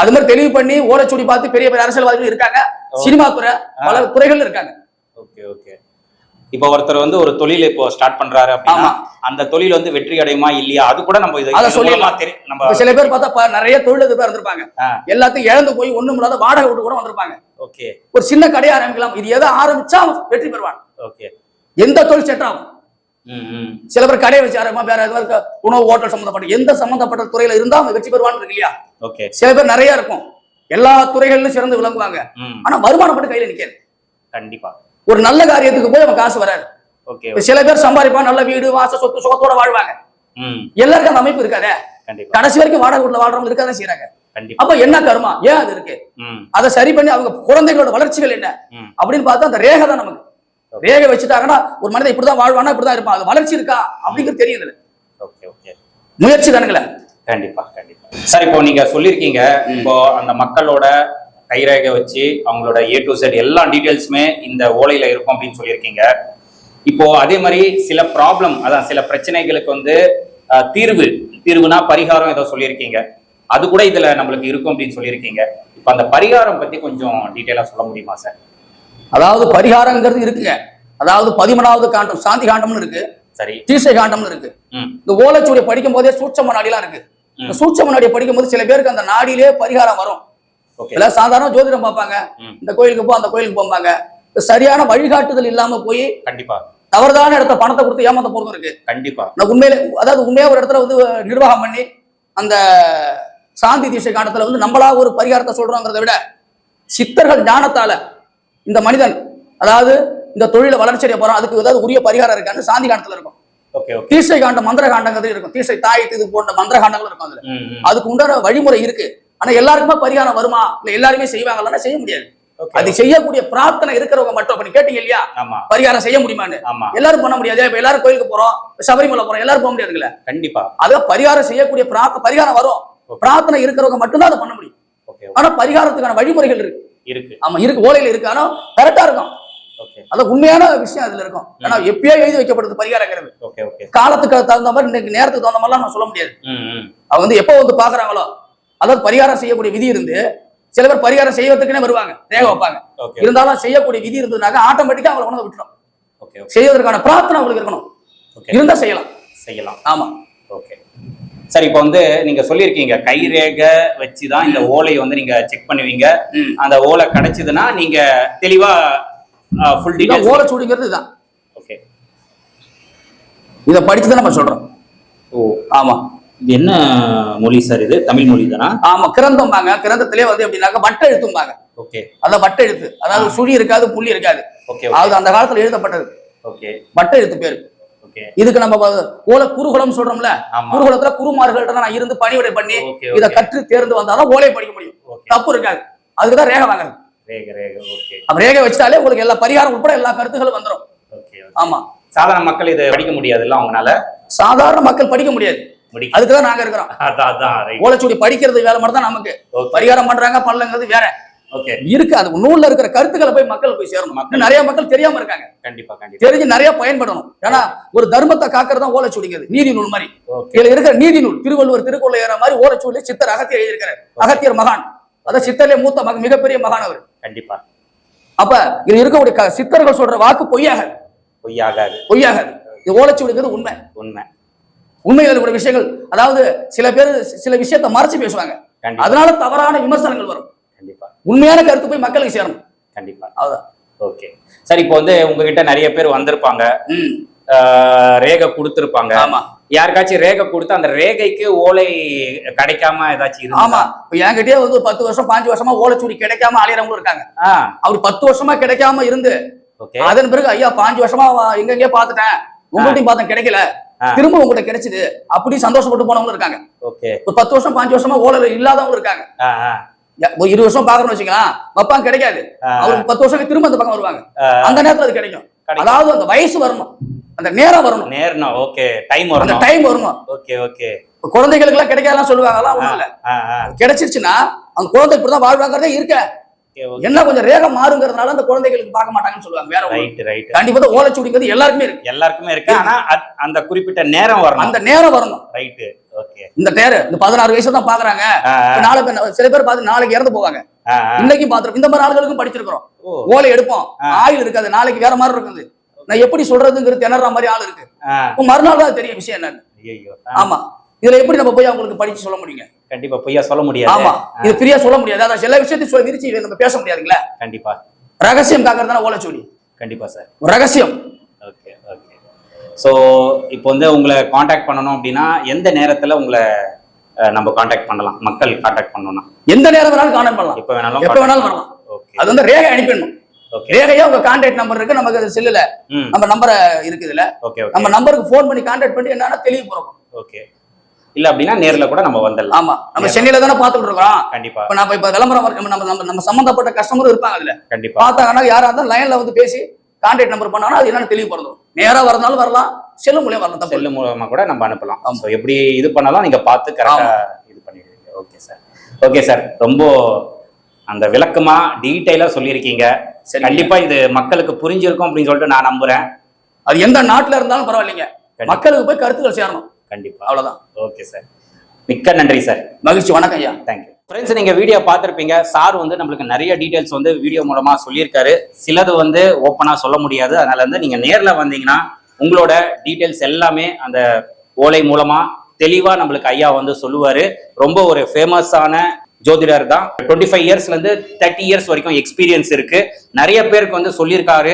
Speaker 2: அது மாதிரி தெளிவு பண்ணி ஓலைச்சுடி பார்த்து பெரிய பெரிய அரசியல்வாதிகள் இருக்காங்க. சினிமா துறை பல துறைகள் இருக்காங்க.
Speaker 1: Okay okay. இப்போ ஒருத்தர் வந்து ஒரு தொழில் இப்போ ஸ்டார்ட் பண்றாரு அப்படின்னா. அந்த தொழில் வந்து வெற்றி அடையுமா இல்லையா? அது கூட நம்ம இது தெரி- நம்ம
Speaker 2: சில பேர் பார்த்தா நிறைய தொழிலதிபர் இருந்திருப்பாங்க. எல்லாத்தையும் இழந்து போய் ஒண்ணும் இல்லாத வாடகை விட்டு கூட வந்திருப்பாங்க.
Speaker 1: ஓகே.
Speaker 2: ஒரு சின்ன கடையை ஆரம்பிக்கலாம். இது எதை ஆரம்பிச்சா வெற்றி பெறுவான்
Speaker 1: ஓகே.
Speaker 2: எந்த தொழில் செட் ஆகும்? சில பேர் கடையை வச்சு ஆரம்பிமா வேற இருக்க? உணவு ஹோட்டல் சம்பந்தப்பட்ட எந்த சம்பந்தப்பட்ட துறையில இருந்தா அவன் வெற்றி பெறுவான்னு இருக்கு இல்லையா?
Speaker 1: ஓகே.
Speaker 2: சில பேர் நிறைய இருக்கும். எல்லா துறைகளிலும் சிறந்து விளங்குவாங்க. ஆனா வருமானம் மட்டும் கையில நிக்காது
Speaker 1: கண்டிப்பா.
Speaker 2: ஒரு நல்ல காரியத்துக்கு போய் அவன் காசு வராது. சில பேர் சம்பாதிப்பான் நல்ல வீடு வாச சொத்து சுகத்தோட வாழ்வாங்க. எல்லாருக்கும் அந்த அமைப்பு இருக்காதே? கடைசி வரைக்கும் வாடகை வீட்டுல வாழ்றவங்க இருக்கதான் செய்யறாங்க அப்ப என்ன கர்மா? ஏன் அது இருக்கு? அதை சரி பண்ணி அவங்க குழந்தைகளோட வளர்ச்சிகள் என்ன? அப்படின்னு பார்த்தா அந்த ரேகை தான் நமக்கு. ரேகை வச்சுட்டாங்கன்னா ஒரு மனிதன் இப்படிதான் வாழ்வானா இப்படிதான் இருப்பான். அது வளர்ச்சி இருக்கா? அப்படிங்கிறது தெரியுது முயற்சி தானுங்களே
Speaker 1: கண்டிப்பா கண்டிப்பா. சார் இப்போ நீங்க சொல்லியிருக்கீங்க இப்போ அந்த மக்களோட கைரேகை வச்சு அவங்களோட ஏ டு செட் எல்லா டீட்டெயில்ஸுமே இந்த ஓலையில இருக்கும் அப்படின்னு சொல்லியிருக்கீங்க. இப்போ அதே மாதிரி சில ப்ராப்ளம் அதான் சில பிரச்சனைகளுக்கு வந்து தீர்வு தீர்வுனா பரிகாரம் ஏதோ சொல்லியிருக்கீங்க. அது கூட இதுல நம்மளுக்கு இருக்கும் அப்படின்னு சொல்லியிருக்கீங்க. இப்போ அந்த பரிகாரம் பத்தி கொஞ்சம் டீட்டெயிலா சொல்ல முடியுமா சார்
Speaker 2: அதாவது பரிகாரங்கிறது இருக்குங்க. அதாவது பதிமூணாவது காண்டம் சாந்தி காண்டம்னு இருக்கு.
Speaker 1: சரி.
Speaker 2: தீசை காண்டம்னு இருக்கு. இந்த ஓலைச்சுவடியை படிக்கும் போதே சூட்சம நாடிலாம் இருக்கு இந்த சூட்சம நாடியை படிக்கும் போது சில பேருக்கு அந்த நாடியிலே பரிகாரம் வரும். எல்லாம் சாதாரண ஜோதிடம் பார்ப்பாங்க. இந்த கோயிலுக்கு போ அந்த கோயிலுக்கு இந்த சரியான வழிகாட்டுதல் இல்லாம போய்
Speaker 1: கண்டிப்பா.
Speaker 2: தவறுதான இடத்த பணத்தை கொடுத்து ஏமாத்த போறதும் இருக்கு.
Speaker 1: கண்டிப்பா.
Speaker 2: நான் உண்மையில அதாவது உண்மையா ஒரு இடத்துல வந்து நிர்வாகம் பண்ணி அந்த சாந்தி தீட்சை காண்டத்துல வந்து நம்மளா ஒரு பரிகாரத்தை சொல்றோங்கிறத விட சித்தர்கள் ஞானத்தால இந்த மனிதன் அதாவது இந்த தொழில வளர்ச்சி அடைய போறான். அதுக்கு ஏதாவது உரிய பரிகாரம் இருக்கான்னு சாந்தி காண்டத்துல இருக்கும். தீசை காண்டம் மந்திர காண்டங்கிறது இருக்கும். தீசை தாய் இது போன்ற மந்திர காண்டங்கள் இருக்கும் அதுல. அதுக்கு உண்டான வழிமுறை இருக்கு. ஆனா எல்லாருக்குமே பரிகாரம் வருமா? இல்ல எல்லாருமே செய்வாங்களான்னா செய்ய முடியாது. அது செய்யக்கூடிய பிரார்த்தனை இருக்கிறவங்க மட்டும் அப்ப கேட்டீங்க இல்லையா? பரிகாரம் செய்ய முடியுமான்னு. எல்லாரும் பண்ண முடியாது. இப்ப எல்லாரும் கோயிலுக்கு போறோம் சபரிமலை போறோம் எல்லாரும் போக முடியாதுல்ல
Speaker 1: கண்டிப்பா.
Speaker 2: அத பரிகாரம் செய்யக்கூடிய பிரார்த்த பரிகாரம் வரும். பிரார்த்தனை இருக்கிறவங்க மட்டும்தான் அதை பண்ண முடியும். ஆனா பரிகாரத்துக்கான வழிமுறைகள் இருக்கு.
Speaker 1: இருக்கு.
Speaker 2: ஆமா இருக்கு. ஓலையில இருக்கு. ஆனா கரெக்டா இருக்கும். அது உண்மையான விஷயம் அதுல இருக்கும். ஆனா எப்பயோ எழுதி வைக்கப்படுது பரிகாரங்கிறது. காலத்துக்கு தகுந்த மாதிரி நேரத்துக்கு தகுந்த மாதிரிலாம் நான் சொல்ல முடியாது. அவங்க வந்து எப்போ வந்து பாக்குறாங்களோ அதாவது பரிகாரம் செய்யக்கூடிய விதி இருந்து சில பேர் பரிகாரம் செய்வதற்குனே வருவாங்க ரேக வைப்பாங்க. இருந்தாலும் செய்யக்கூடிய விதி இருந்ததுனாக்க ஆட்டோமேட்டிக்கா அவங்களை கொண்டு விட்டுரும். செய்வதற்கான பிரார்த்தனை அவங்களுக்கு இருக்கணும். இருந்தா செய்யலாம்.
Speaker 1: செய்யலாம்.
Speaker 2: ஆமா.
Speaker 1: ஓகே. சரி இப்போ வந்து நீங்க சொல்லியிருக்கீங்க கை ரேகை வச்சு தான் இந்த ஓலையை வந்து நீங்க செக் பண்ணுவீங்க. அந்த ஓலை கிடைச்சதுன்னா நீங்க தெளிவா ஃபுல்
Speaker 2: இதான்
Speaker 1: டீடைல்ஸ்
Speaker 2: ஓலைச்சூடிங்கிறது இதுதான்.
Speaker 1: ஓகே.
Speaker 2: இதை படிச்சு தான் நம்ம சொல்றோம்.
Speaker 1: ஓ.
Speaker 2: ஆமா.
Speaker 1: என்ன மொழி சார் இது? தமிழ் மொழி தானா
Speaker 2: ஆமா கிரந்தம்பாங்க. கிரந்தத்திலே வந்து எப்படின்னாக்க வட்ட எழுத்தும்பாங்க.
Speaker 1: ஓகே.
Speaker 2: அதான் வட்ட எழுத்து. அதாவது சுழி இருக்காது புள்ளி இருக்காது.
Speaker 1: ஓகே
Speaker 2: அது அந்த காலத்துல எழுதப்பட்டது.
Speaker 1: ஓகே.
Speaker 2: வட்ட எழுத்து பேரு. இதுக்கு நம்ம ஓலை குருகுலம் சொல்றோம்ல குருகுலத்துல குருமார்கள்ட்ட நான் இருந்து பணிவிடை பண்ணி இதை கற்று தேர்ந்து வந்தாதான் ஓலையை படிக்க முடியும். தப்பு இருக்காது. அதுக்கு தான் ரேகை வாங்குறது. அப்ப ரேகை வச்சுட்டாலே உங்களுக்கு எல்லா பரிகாரம் உட்பட எல்லா கருத்துகளும் வந்துடும் ஆமா.
Speaker 1: சாதாரண மக்கள் இதை படிக்க முடியாதுல்ல அவங்கனால?
Speaker 2: சாதாரண மக்கள் படிக்க முடியாது. அதுக்கு தான் நாங்க இருக்கிறோம். ஓலைச்சுவடி படிக்கிறது வேலை மட்டும் தான் நமக்கு பரிகாரம் பண்றாங்க பண்ணலங்கிறது வேற.
Speaker 1: ஓகே
Speaker 2: இருக்கு அது நூல்ல இருக்கிற கருத்துக்களை போய் மக்கள் போய் சேரணும். இன்னும் நிறைய மக்கள் தெரியாம இருக்காங்க.
Speaker 1: கண்டிப்பா கண்டிப்பா.
Speaker 2: தெரிஞ்சு நிறைய பயன்படணும். ஏன்னா ஒரு தர்மத்தை காக்கிறது தான் ஓலைச்சுவடிங்கிறது நீதி நூல் மாதிரி. இதுல இருக்கிற நீதி நூல் திருவள்ளுவர் திருக்குறள் ஏற மாதிரி ஓலைச்சுவடி சித்தர் அகத்தியர் எழுதியிருக்காரு. அகத்தியர் மகான். அதான் சித்தர்லே மூத்த மக மிகப்பெரிய மகான் அவர்.
Speaker 1: கண்டிப்பா.
Speaker 2: அப்ப இது இருக்கக்கூடிய சித்தர்கள் சொல்ற வாக்கு பொய்யாகாது.
Speaker 1: பொய்யாகாது.
Speaker 2: பொய்யாகாது. இது ஓலைச்சுவடிங்கிறது உண்மை.
Speaker 1: உண்மை.
Speaker 2: உண்மையில் இருக்கக்கூடிய விஷயங்கள் அதாவது சில பேர் சில விஷயத்தை மறைச்சு பேசுவாங்க. அதனால தவறான விமர்சனங்கள் வரும்.
Speaker 1: கண்டிப்பா.
Speaker 2: உண்மையான கருத்து போய் மக்களுக்கு சேரணும்
Speaker 1: கண்டிப்பா.
Speaker 2: அதான்
Speaker 1: ஓகே. சரி இப்போ வந்து உங்ககிட்ட நிறைய பேர் வந்திருப்பாங்க. ரேகை கொடுத்துருப்பாங்க.
Speaker 2: ஆமா.
Speaker 1: யாருக்காச்சும் ரேகை கொடுத்து அந்த ரேகைக்கு ஓலை கிடைக்காம ஏதாச்சும்
Speaker 2: ஆமா. இப்ப என்கிட்டயே வந்து பத்து வருஷம் பாஞ்சு வருஷமா ஓலைச்சுவடி கிடைக்காம அலையறவங்களும் இருக்காங்க. அவர் பத்து வருஷமா கிடைக்காம இருந்து
Speaker 1: ஓகே.
Speaker 2: அதன் பிறகு ஐயா பாஞ்சு வருஷமா எங்கெங்கேயோ பார்த்துட்டேன். உங்கள்கிட்டயும் பார்த்தேன் கிடைக்கல. திரும்ப உங்ககிட்ட கிடைச்சது அப்படி சந்தோஷப்பட்டு போனவங்களும் இருக்காங்க.
Speaker 1: ஓகே.
Speaker 2: ஒரு பத்து வருஷம் பாஞ்சு வருஷமா ஓலை இல்லாதவங்களும் இருக்காங்க. இருபது வருஷம் பாக்கணும்னு வச்சுக்கலாம். வப்பாங்க கிடைக்காது. அவருக்கு பத்து வருஷம் திரும்ப அந்த பக்கம் வருவாங்க. அந்த நேரத்துல அது கிடைக்கும். அதாவது அந்த வயசு வரணும். அந்த நேரம் வரணும்.
Speaker 1: நேர்ணும் ஓகே. டைம்
Speaker 2: அந்த
Speaker 1: வரணும்.
Speaker 2: டைம் வரணும்.
Speaker 1: Okay okay.
Speaker 2: குழந்தைகளுக்கு எல்லாம் கிடைக்காதெல்லாம் சொல்லுவாங்க. அதெல்லாம் ஒண்ணும் இல்ல. கிடைச்சிருச்சுன்னா அந்த குழந்தை இப்படிதான் வாழ்வாங்கிறதே இருக்க. என்ன கொஞ்சம் ரேகம் மாறுங்கிறதுனால அந்த குழந்தைகளுக்கு பார்க்க மாட்டாங்கன்னு சொல்லுவாங்க வேற.
Speaker 1: ரைட் ரைட்
Speaker 2: கண்டிப்பா ஓலைச்சுடிங்கிறது எல்லாருக்குமே இருக்கு.
Speaker 1: எல்லாருக்குமே இருக்கு ஆனா அந்த குறிப்பிட்ட நேரம் வரணும்.
Speaker 2: அந்த நேரம் வரணும்.
Speaker 1: ரைட் ஓகே
Speaker 2: இந்த நேரம் இந்த பதினாறு வயசு தான் பாக்குறாங்க.
Speaker 1: ஆ
Speaker 2: இப்ப நாளை பின்ன- சில பேர் பார்த்து நாளைக்கு இறந்து போவாங்க. இன்னைக்கும் பாத்துருக்கோம் இந்த மாதிரி ஆளுகளுக்கும் படிச்சிருக்கிறோம். ஓலை எடுப்போம்.
Speaker 1: ஆ.
Speaker 2: ஆயில் இருக்காது நாளைக்கு வேற மாதிரி இருக்குது. நான் எப்படி சொல்றதுங்கிறது திணற மாதிரி ஆள் இருக்கு. மறுநாள் தான் தெரியும். விஷயம் என்னன்னு. ஆமா. இதுல எப்படி நம்ம போய் அவங்களுக்கு படிச்சு சொல்ல முடியுங்க?
Speaker 1: கண்டிப்பா பொய்யா சொல்ல முடியாது.
Speaker 2: ஆமா. இது ஃப்ரீயா சொல்ல முடியாது. அதான் சில விஷயத்தையும் சொல்ல விரிச்சு நம்ம பேச முடியாதுங்களா.
Speaker 1: கண்டிப்பா.
Speaker 2: ரகசியம் காக்கிறது தானே ஓலைச்சுவடி
Speaker 1: கண்டிப்பா சார்
Speaker 2: ரகசியம்.
Speaker 1: Okay okay. ஸோ இப்போ வந்து உங்களை காண்டாக்ட் பண்ணணும் அப்படின்னா எந்த நேரத்துல உங்களை நம்ம காண்டாக்ட் பண்ணலாம்? மக்கள் காண்டாக்ட் பண்ணணும்னா?
Speaker 2: எந்த நேரம் வேணாலும் காணல் பண்ணலாம்.
Speaker 1: எப்போ வேணாலும்
Speaker 2: எப்ப வேணாலும் வரலாம்
Speaker 1: ஓகே
Speaker 2: அது வந்து ரேகை அனுப்பிடணும்.
Speaker 1: ஓகே
Speaker 2: ரேகையா உங்க கான்டாக்ட் நம்பர் இருக்கு. நமக்கு செல்லுல.
Speaker 1: ம்.
Speaker 2: நம்ம நம்பரை இருக்குது இல்ல
Speaker 1: ஓகே
Speaker 2: நம்ம நம்பருக்கு ஃபோன் பண்ணி கான்டாக்ட் பண்ணி என்னன்னா தெளிவு பிறக்கும்
Speaker 1: ஓகே இல்ல அப்படின்னா நேர்ல கூட நம்ம வந்துடலாம்.
Speaker 2: ஆமா. நம்ம சென்னையில தானே பாத்துட்டு இருக்கோம்
Speaker 1: கண்டிப்பா.
Speaker 2: இப்ப நம்ம இப்ப விளம்பரம் நம்ம நம்ம நம்ம சம்பந்தப்பட்ட கஸ்டமரும் இருப்பாங்க அதுல.
Speaker 1: கண்டிப்பா.
Speaker 2: பார்த்தாங்கன்னா யாரா இருந்தாலும் லைன்ல வந்து பேசி கான்டாக்ட் நம்பர் பண்ணாங்கன்னா அது என்னன்னு தெளிவு பிறந்துடும் நேரா வரனாலும் வரலாம். செல்லு மூலியம் வரலாம்
Speaker 1: செல்லு மூலமா கூட நம்ம அனுப்பலாம். எப்படி இது பண்ணாலும் நீங்க பார்த்து கரெக்டா இது பண்ணிடுவீங்க. ஓகே சார் ஓகே சார் ரொம்ப அந்த விளக்கமா டீட்டெயிலா சொல்லியிருக்கீங்க. கண்டிப்பா இது மக்களுக்கு புரிஞ்சிருக்கும் அப்படின்னு சொல்லிட்டு நான் நம்புறேன்.
Speaker 2: அது எந்த நாட்டுல இருந்தாலும் பரவாயில்லைங்க. மக்களுக்கு போய் கருத்துக்கள் சேரணும்.
Speaker 1: கண்டிப்பா.
Speaker 2: அவ்வளவுதான்.
Speaker 1: ஓகே சார் மிக்க நன்றி சார்
Speaker 2: மகிழ்ச்சி. வணக்கம் ஐயா.
Speaker 1: தேங்க்யூ ஃப்ரெண்ட்ஸ் நீங்க வீடியோ பார்த்திருப்பீங்க. சார் வந்து நம்மளுக்கு நிறைய டீடைல்ஸ் வந்து வீடியோ மூலமா சொல்லியிருக்காரு. சிலது வந்து ஓப்பனா சொல்ல முடியாது. அதனால வந்து நீங்க நேர்ல வந்தீங்கன்னா உங்களோட டீடைல்ஸ் எல்லாமே அந்த ஓலை மூலமா தெளிவா நம்மளுக்கு ஐயா வந்து சொல்லுவாரு. ரொம்ப ஒரு ஃபேமஸான ஜோதிடர் தான். டுவெண்ட்டி ஃபைவ் இயர்ஸ்ல இருந்து தேர்ட்டி இயர்ஸ் வரைக்கும் எக்ஸ்பீரியன்ஸ் இருக்கு. நிறைய பேருக்கு வந்து சொல்லியிருக்காரு.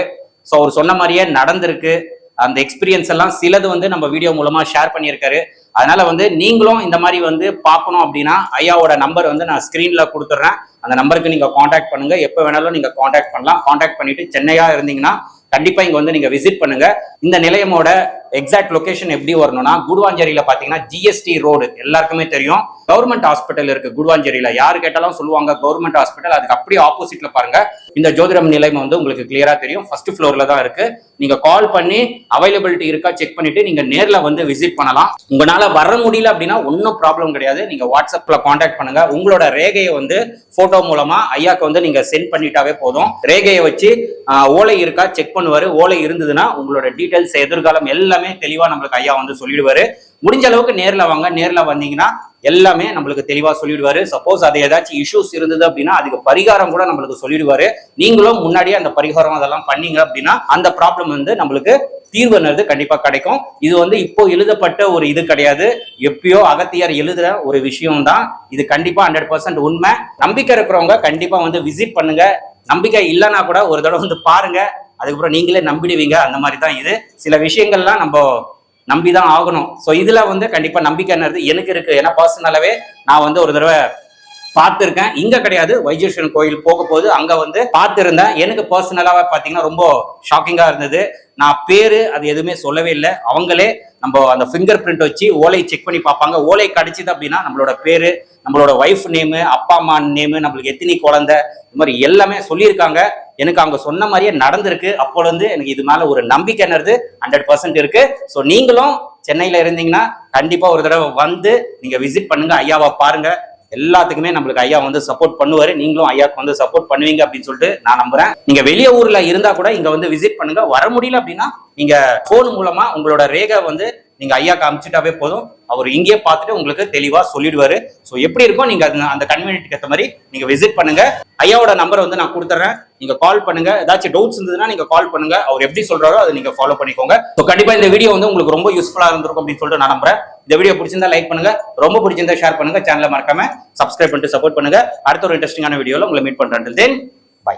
Speaker 1: ஸோ அவர் சொன்ன மாதிரியே நடந்திருக்கு. அந்த எக்ஸ்பீரியன்ஸ் எல்லாம் சிலது வந்து நம்ம வீடியோ மூலமா ஷேர் பண்ணியிருக்காரு. அதனால வந்து நீங்களும் இந்த மாதிரி வந்து பார்க்கணும் அப்படின்னா ஐயாவோட நம்பர் வந்து நான் ஸ்க்ரீனில் கொடுத்துட்றேன். அந்த நம்பருக்கு நீங்க காண்டாக்ட் பண்ணுங்க. எப்போ வேணாலும் நீங்க காண்டாக்ட் பண்ணலாம். காண்டாக்ட் பண்ணிட்டு சென்னையா இருந்தீங்கன்னா கண்டிப்பா இங்க வந்து நீங்க விசிட் பண்ணுங்க. இந்த நிலையமோட எக்ஸாக்ட் லொகேஷன் எப்படி வரணும்னா குடுவாஞ்சேரியில பாத்தீங்கன்னா ஜிஎஸ்டி ரோடு எல்லாருக்குமே தெரியும். கவர்மெண்ட் ஹாஸ்பிட்டல் இருக்கு குடுவாஞ்சேரியில யாரு கேட்டாலும் சொல்லுவாங்க கவர்மெண்ட் ஹாஸ்பிட்டல் அதுக்கு அப்படியே ஆப்போசிட்ல பாருங்க. இந்த ஜோதிடம் நிலையம் வந்து உங்களுக்கு கிளியரா தெரியும். ஃபர்ஸ்ட் ஃப்ளோர்ல தான் இருக்கு. நீங்க கால் பண்ணி அவைலபிலிட்டி இருக்கா செக் பண்ணிட்டு நீங்க நேர்ல வந்து விசிட் பண்ணலாம். உங்களால வர முடியல அப்படின்னா ஒன்றும் ப்ராப்ளம் கிடையாது. நீங்க வாட்ஸ்அப்ல காண்டாக்ட் பண்ணுங்க. உங்களோட ரேகையை வந்து போட்டோ மூலமா ஐயாக்கு வந்து நீங்க சென்ட் பண்ணிட்டாவே போதும். ரேகையை வச்சு ஓலை இருக்கா செக் பண்ணுவாரு. ஓலை இருந்ததுன்னா உங்களோட டீட்டெயில்ஸ் எதிர்காலம் எல்லாமே தெளிவா நம்மளுக்கு ஐயா வந்து சொல்லிடுவாரு. முடிஞ்ச அளவுக்கு நேர்ல வாங்க நேர்ல வந்தீங்கன்னா எல்லாமே நம்மளுக்கு தெளிவா சொல்லிடுவாரு. சப்போஸ் அது ஏதாச்சும் இஷ்யூஸ் இருந்தது அப்படின்னா அதுக்கு பரிகாரம் கூட நம்மளுக்கு சொல்லிடுவாரு. நீங்களும் முன்னாடியே அந்த பரிகாரம் அதெல்லாம் பண்ணீங்க அப்படின்னா அந்த ப்ராப்ளம் வந்து நம்மளுக்கு தீர்வுன்றது கண்டிப்பா கிடைக்கும். இது வந்து இப்போ எழுதப்பட்ட ஒரு இது கிடையாது. எப்பயோ அகத்தியார் எழுதுற ஒரு விஷயம் தான் இது கண்டிப்பா ஹண்ட்ரட் பர்சன்ட் உண்மை. நம்பிக்கை இருக்கிறவங்க கண்டிப்பா வந்து விசிட் பண்ணுங்க. நம்பிக்கை இல்லைன்னா கூட ஒரு தடவை வந்து பாருங்க. அதுக்கப்புறம் நீங்களே நம்பிடுவீங்க. அந்த மாதிரி தான் இது. சில விஷயங்கள்லாம் நம்ம நம்பி தான் ஆகணும். ஸோ இதில் வந்து கண்டிப்பாக நம்பிக்கைன்றது எனக்கு இருக்குது ஏன்னா பர்சனலாகவே நான் வந்து ஒரு தடவை பார்த்துருக்கேன். இங்க கிடையாது. வைஜேஸ்வரன் கோயில் போக போது அங்க வந்து பார்த்துருந்தேன். எனக்கு பர்சனலாக பார்த்தீங்கன்னா ரொம்ப ஷாக்கிங்கா இருந்தது. நான் பேரு அது எதுவுமே சொல்லவே இல்லை. அவங்களே நம்ம அந்த ஃபிங்கர் பிரிண்ட் வச்சு ஓலை செக் பண்ணி பார்ப்பாங்க. ஓலை கிடைச்சிது அப்படின்னா நம்மளோட பேரு நம்மளோட ஒய்ஃப் நேமு அப்பா அம்மா நேமு நம்மளுக்கு எத்தனை குழந்தை இது மாதிரி எல்லாமே சொல்லியிருக்காங்க. எனக்கு அவங்க சொன்ன மாதிரியே நடந்திருக்கு. அப்போலேருந்து எனக்கு இது மேலே ஒரு நம்பிக்கை என்னது? ஹண்ட்ரட் பர்சன்ட் இருக்கு. ஸோ நீங்களும் சென்னையில் இருந்தீங்கன்னா கண்டிப்பாக ஒரு தடவை வந்து நீங்கள் விசிட் பண்ணுங்க. ஐயாவை பாருங்க. எல்லாத்துக்குமே நம்மளுக்கு ஐயா வந்து சப்போர்ட் பண்ணுவாரு. நீங்களும் ஐயாவுக்கு வந்து சப்போர்ட் பண்ணுவீங்க அப்படின்னு சொல்லிட்டு நான் நம்புறேன். நீங்க வெளிய ஊர்ல இருந்தா கூட இங்க வந்து விசிட் பண்ணுங்க. வர முடியல அப்படின்னா நீங்க போன் மூலமா உங்களோட ரேகை வந்து நீங்க ஐயாக்கு அமிச்சிட்டாவே போதும். அவர் இங்கேயே பார்த்துட்டு உங்களுக்கு தெளிவா சொல்லிடுவாரு. ஸோ எப்படி இருக்கும் நீங்க அந்த- அந்த ஏற்ற மாதிரி நீங்க விசிட் பண்ணுங்க. ஐயாவோட நம்பரை வந்து நான் கொடுத்துறேன். நீங்க கால் பண்ணுங்க. ஏதாச்சும் டவுட்ஸ் இருந்ததுன்னா நீங்க கால் பண்ணுங்க. அவர் எப்படி சொல்றாரோ அதை நீங்க ஃபாலோ பண்ணிக்கோங்க. ஸோ கண்டிப்பா இந்த வீடியோ வந்து உங்களுக்கு ரொம்ப யூஸ்ஃபுல்லா இருந்திருக்கும் அப்படின்னு சொல்லிட்டு நான் நம்புறேன். இந்த வீடியோ பிடிச்சிருந்தா லைக் பண்ணுங்க. ரொம்ப பிடிச்சிருந்தா ஷேர் பண்ணுங்க. சேனலை மறக்காம சப்ஸ்கிரைப் பண்ணிட்டு சப்போர்ட் பண்ணுங்க. அடுத்த ஒரு இன்ட்ரெஸ்டிங்கான வீடியோவில் உங்களை மீட் பண்றேன். தென் பை